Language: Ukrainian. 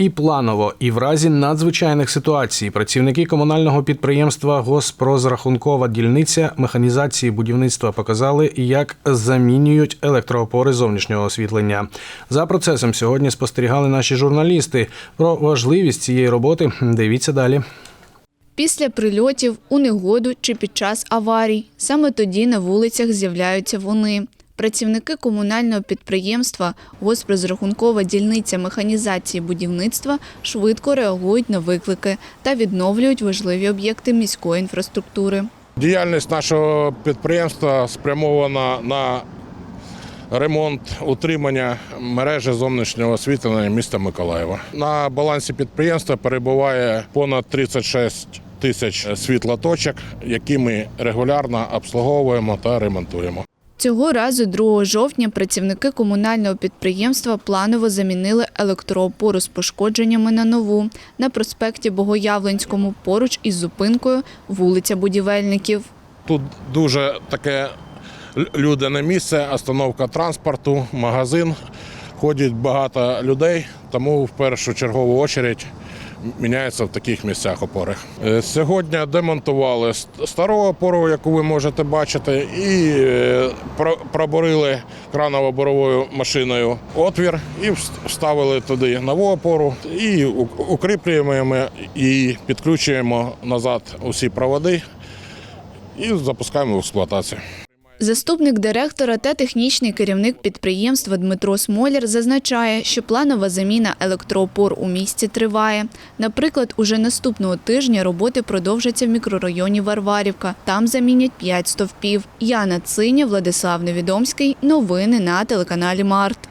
І планово, і в разі надзвичайних ситуацій працівники комунального підприємства Госпрозрахункова дільниця механізації будівництва показали, як замінюють електроопори зовнішнього освітлення. За процесом сьогодні спостерігали наші журналісти. Про важливість цієї роботи дивіться далі. Після прильотів, у негоду чи під час аварій. Саме тоді на вулицях з'являються вони. Працівники комунального підприємства Госпрозрахункова дільниця механізації будівництва швидко реагують на виклики та відновлюють важливі об'єкти міської інфраструктури. Діяльність нашого підприємства спрямована на ремонт утримання мережі зовнішнього освітлення міста Миколаєва. На балансі підприємства перебуває понад 36 тисяч світлоточок, які ми регулярно обслуговуємо та ремонтуємо. Цього разу, 2 жовтня, працівники комунального підприємства планово замінили електроопору з пошкодженнями на нову на проспекті Богоявленському поруч із зупинкою вулиця Будівельників. Тут дуже таке лю- людяне місце, остановка транспорту, магазин. Ходить багато людей, тому в першу чергову очередь міняються в таких місцях опори. Е, Сьогодні демонтували ст- стару опору, яку ви можете бачити, і е, про- пробурили краново-боровою машиною отвір і вставили туди нову опору і укріплюємо і підключуємо назад усі проводи і запускаємо в експлуатацію. Заступник директора та технічний керівник підприємства Дмитро Смоляр зазначає, що планова заміна електроопор у місті триває. Наприклад, уже наступного тижня роботи продовжаться в мікрорайоні Варварівка. Там замінять 5 стовпів. Яна Циня, Владислав Невідомський. Новини на телеканалі Март.